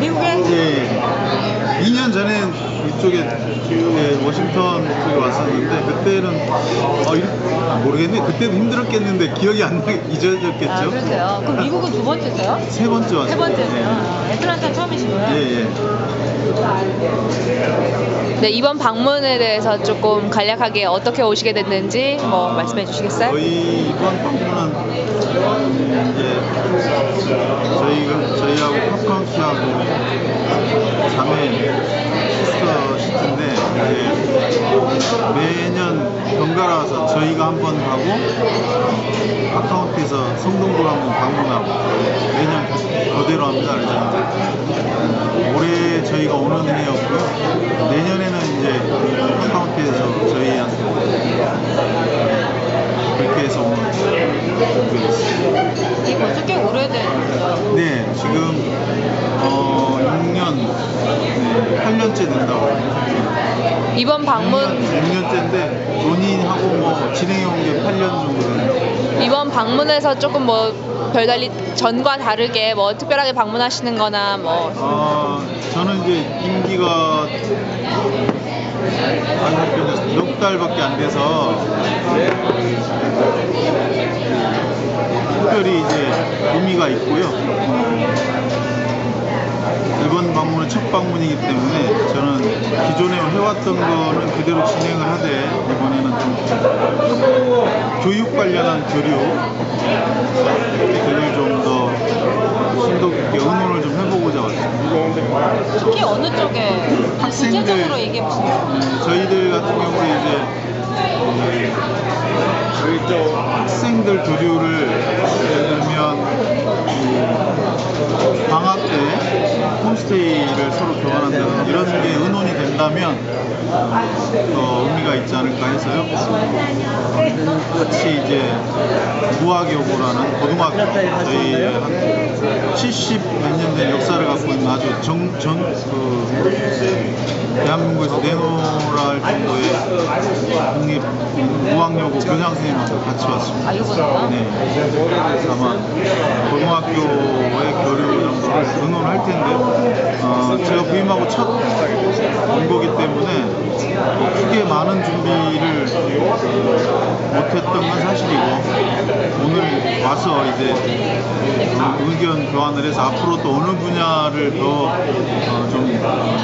미국에? 예, 2년 전에 이쪽에 그 워싱턴 쪽에 왔었는데 그때는 어, 이- 모르겠네 그때도 힘들었겠는데 기억이 안나 잊어졌겠죠? 아 그러세요? 그럼 미국은 두 번째세요? 세 번째 왔어요. 세 번째세요? 아, 애틀란타 처음이시고요. 예, 예. 예. 네, 이번 방문에 대해서 조금 간략하게 어떻게 오시게 됐는지 뭐 말씀해 주시겠어요? 저희 이번 방문은 이제 저희가 저희하고 팝카운티하고 자매 시스터 시티인데 이제 매년 번갈아 와서 저희가 한 번 가고 팝카운티에서 성동구를 한번 방문하고 매년 그대로 합니다. 그래서 올해 저희가 오는 해였고요. 내년에는 이제 팝카운티에서 저희한테 그렇게 해서 했어요. 이게 벌써 꽤 오래된? 네, 지금 5년째 낸다고 이번 방문 6년째인데 논의하고 뭐 진행해온 게 8년 정도 된다고 이번 방문에서 조금 뭐 별달리 전과 다르게 뭐 특별하게 방문하시는 거나 뭐. 아, 저는 이제 임기가 몇 달밖에 안 돼서 특별히 이제 의미가 있고요. 이번 방문은 첫 방문이기 때문에 저는 기존에 해왔던 거는 그대로 진행을 하되 이번에는 좀 교육 관련한 교류 등을 좀더 심도 깊게 의논을 좀 해보고자 왔습니다. 특히 어느 쪽에 학생들- 구체적으로 얘기해 보시면 음, 저희들 같은 경우에 이제 음, 학생들 교류를 예를 들면 이 방학 때 홈스테이를 서로 교환한다는 이런 게 의논이 된다면 더 의미가 있지 않을까 해서요. 같이 이제 무학여고라는 고등학교 저희 한 70몇 년 된 역사를 갖고 있는 아주 정 전 그 대한민국에서 내노라 할 정도의 국립 무학여고 교장 선생님 하고 같이 왔습니다. 아, 이거보다요? 네. 그래서 아마 고등학교의 교류 정도를 의논할 텐데 어, 제가 부임하고 첫온 거기 때문에 뭐 크게 많은 준비를 못했던 건 사실이고 오늘 와서 이제 의견 교환을 해서 앞으로 또 어느 분야를 더좀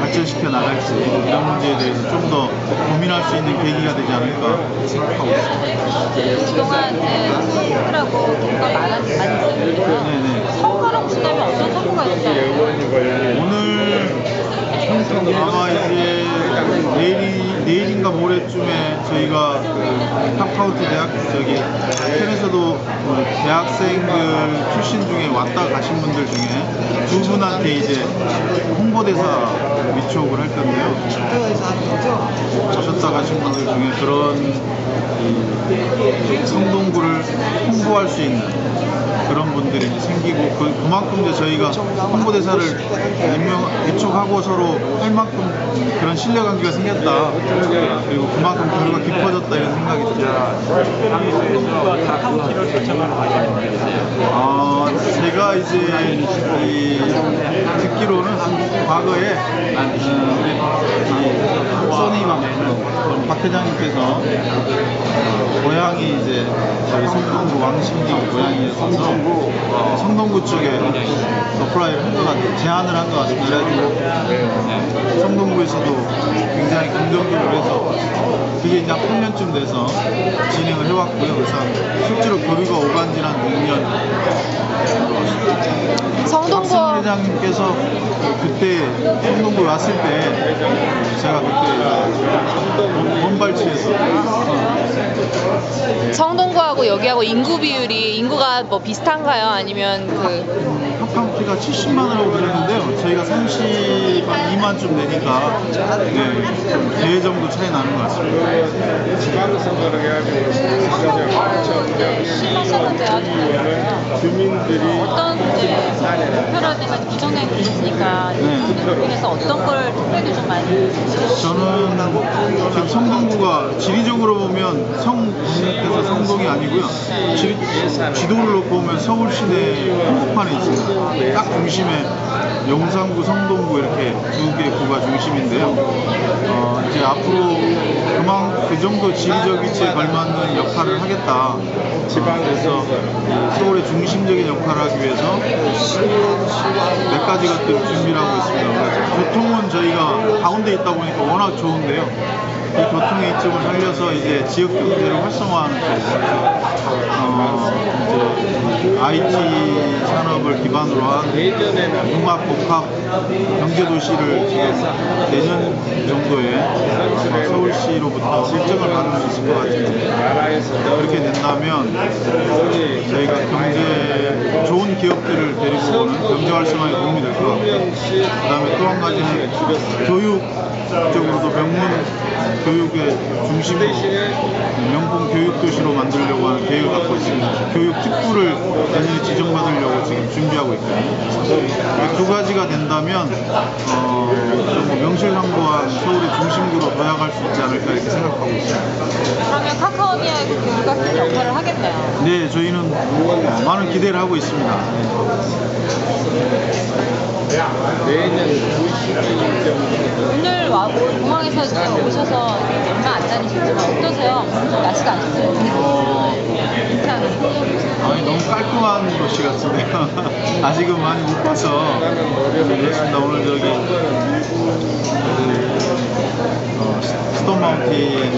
발전시켜 나갈지 이런 문제에 대해서 좀 더 고민할 수 있는 계기가 되지 않을까 생각하고 있습니다. 그동안 이제 친구들하고 뭔가 많았, 많았으면 네네. 선거를 보시다면 어떤 선거가 있을까요? 오늘 아마 이제 내일이, 내일인가 모레쯤에 저희가 그 탑카운티 대학 저기 캔에서도 그 대학생들 출신 중에 왔다 가신 분들 중에 두 분한테 이제 홍보대사 위촉을 할 건데요. 오셨다 가신 분들 중에 그런 이 성동구를 홍보할 수 있는 그런 분들이 생기고 그, 그만큼 이제 저희가 홍보대사를 임명 위촉하고 서로 할 만큼 그런 신뢰관계가 생겼다 그리고 그만큼 교류가 깊어졌다 이런 생각이 듭니다. 아, 이제 이 듣기로는 과거에 어, 우리 이 써니 박, 박 회장님께서 어, 고향이 이제 저희 성동구 왕십리 고향이었어서 어, 성동구 쪽에 어플라이를 한 것 같아요. 제안을 한 것 같습니다. 그래가지고 어, 성동구에서도 굉장히 긍정적으로 해서 그게 이제 한 8년쯤 돼서 진행을 해왔고요. 그래서 실제로 교류가 오간지난 6년 성동구 회장님께서 그때 성동구 왔을 때 제가 그때 원발치에서 성동구하고 여기하고 인구 비율이 인구가 뭐 비슷한가요? 아니면 그 팝카운티가 70만으로 그랬는데요. 저희가 30만 2만쯤 되니까 네, 배 정도 차이 나는 것 같습니다. 하셨는데 어떤 이제 구성되고 있으니까 네. 그래서 어떤 걸 특별히 좀 많이 저는 지금 성동구가 지리적으로 보면 성동에서 성동이 아니고요. 지, 지도를 놓고 보면 서울 시내 한복판에 있습니다. 딱 중심에 용산구, 성동구 이렇게 두 개 구가 중심인데요. 어, 이제 앞으로 그만 그 정도 지리적 위치에 걸맞는 역할을 하겠다. 지방에서 서울의 중심적인 역할을 하기 위해서 몇 가지 것들을 준비를 하고 있습니다. 교통은 저희가 가운데 있다 보니까 워낙 좋은데요. 이 교통의 이점을 살려서 이제 지역 경제를 활성화하는 쪽, 어, 이제 IT 산업을 기반으로 한 융합 복합 경제 도시를 지금 내년 정도에 아마 서울시로부터 일정을 받을 수 있을 것 같은데 그렇게 된다면 저희가 경제 좋은 기업들을 데리고 오는 경제 활성화에 도움이 될 것 같고 그 다음에 또 한 가지는 교육 쪽으로도 명문 교육의 중심으로 명품 교육 도시로 만들려고 하는 계획을 갖고 있습니다. 교육 특구를 내년에 지정받으려고 지금 준비하고 있거든요. 이두 가지가 된다면 어, 좀 명실상부한 서울의 중심구로 도약할 수 있지 않을까 이렇게 생각하고 있습니다. 그러면 카카오니아의 그 교육 같은 역할을 하겠네요. 네, 저희는 어, 많은 기대를 하고 있습니다. 오늘 와 공항에서 오셔서 얼마 안 다니셨지만 어떠세요? 날씨가 괜찮아요. 아니, 너무 깔끔한 도시 같은데요. 아직은 많이 못 봐서 그렇습니다. 오늘 저기 그, 어, 스톤 마운틴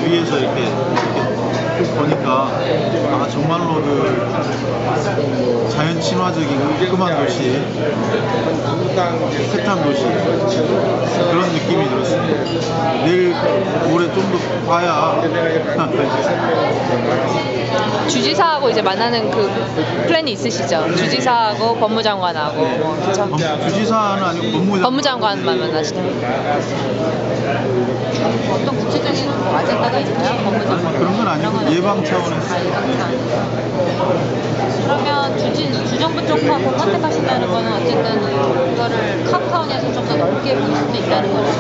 위에서 이렇게, 이렇게 쭉 보니까 아 정말로 그 자연 친화적인 깔끔한 도시, 쾌한 도시 그런 느낌이 들었습니다. 내일 모레 좀더 봐야 주지사하고 이제 만나는 그 플랜이 있으시죠? 주지사하고 법무장관하고 뭐 그쵸? 법- 주지사는 아니고 법무장 법무장관만 만나시는 어떤 구체적인 뭐 아젠다가 있나요? 법무장관 그런 건 아니고 예방 차원에서 아, 예방차. 그러면 주진, 주정부 쪽하고 컨택하신다는 거는 어쨌든 이거를 카카오니아에서 좀 더 넓게 볼 수도 있다는 거죠.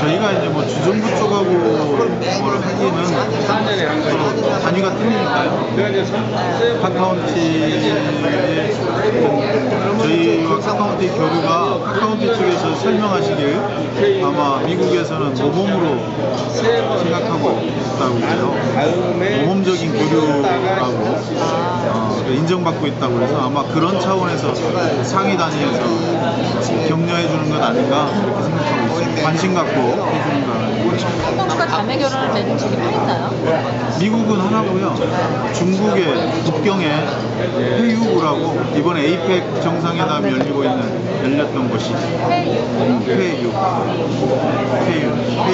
저희가 이제 뭐 주정부 쪽하고 뭘 하기는 단위가 틀리니까요. 카카운티의 저희와 카카운티 교류가 카카운티 쪽에서 설명하시길 아마 미국에서는 모범으로 생각하고 있다고 해요. 모범적인 교류라고 어, 인정받고 있다고 해서 아마 그런 차원에서 상위 단위에서 격려해 주는 건 아닌가 이렇게 생각하고 있습니다. 관심 갖고. 한국과 자매 결혼을 맺는 적이 또 있나요? 미국은 하나고요. 중국의 북경에 회유구라고 이번에 에이펙 정상회담이 열리고 있는 열렸던 곳이 회유. 회유 회유 회유구인데 이게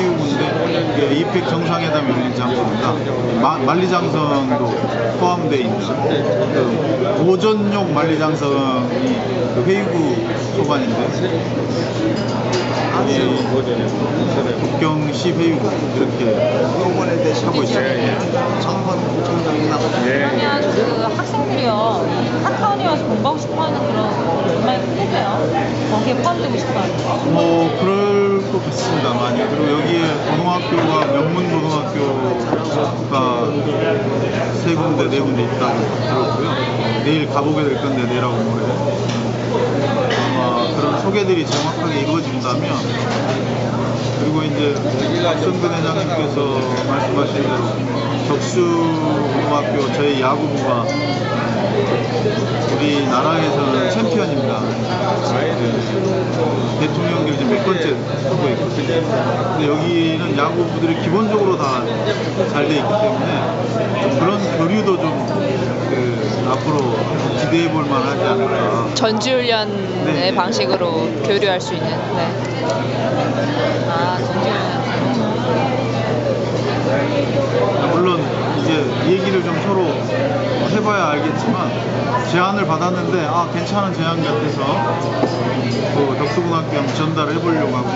에이펙 정상회담이 열린 장소입니다. 마- 만리장성도 포함되어 있는 그 보전용 만리장성이 그 회유구 소관인데 이 북경시 회유구 이렇게 하고 있습니다. 그러면 그 학생들이요, 이 카카오니아에서 공부하고 싶어 하는 그런 정말 크겠네요. 거기에 포함되고 싶어 하는. 뭐 그럴 것 같습니다 많이 그리고 여기에 고등학교가 명문 고등학교가 세 군데 네 군데 있다고 들었고요. 내일 가보게 될 건데 내일하고 모레 아마 그런 소개들이 정확하게 이루어진다면 그리고 이제 박성근 회장님께서 말씀하신 대로 덕수고등학교 저희 야구부가 우리나라에서는 챔피언입니다. 네. 대통령들 이제 몇 번째 하고 있거든요. 근데 여기는 야구부들이 기본적으로 다 잘 돼 있기 때문에 좀 그런 교류도 좀 그, 앞으로 기대해 볼 만하지 않을까. 전지훈련의 네. 방식으로 교류할 수 있는 네. 아, 전지훈련. 물론 이제 얘기를 좀 서로 알겠지만 제안을 받았는데 아 괜찮은 제안 같아서 그 덕수고등학교 한번 전달을 해보려고 하고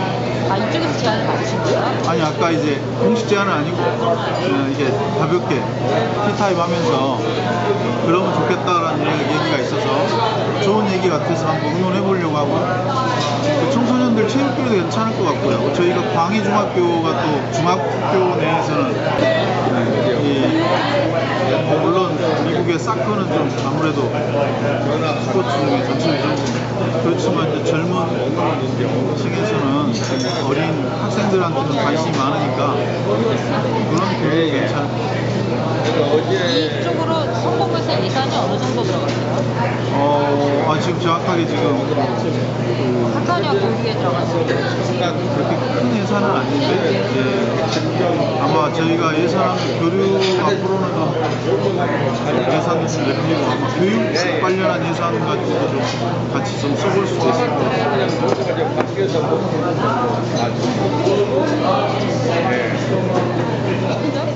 아, 이쪽에서 제안을 받으신 거예요? 아니 아까 이제 공식 제안은 아니고 그냥 이게 가볍게 티타임 하면서 그러면 좋겠다라는 얘기- 얘기가 있어서 좋은 얘기 같아서 한번 의논해 보려고 하고 괜찮을 것 같고요. 저희가 광희중학교가 또 중학교 내에서는 이, 뭐 물론 미국의 사커는 좀 아무래도 스포츠 중에 전체적으로 그렇지만 젊은 층에서는 어린 학생들한테는 관심이 많으니까 그런 교육이 괜찮을 것 같아요. 이쪽으로 성공회사 예산이 어느 정도 들어갔어요? 지금 정확하게 지금 사건이가 고기에 들어갔어요. 그렇게 큰 예산은 아닌데 예, 아마 저희가 예산한 교류 앞으로는 좀 예산을 좀 늘리고 아마 교육 관련한 예산 가지고도 좀 같이 좀 써볼 수도 있을 것 같아요. 네.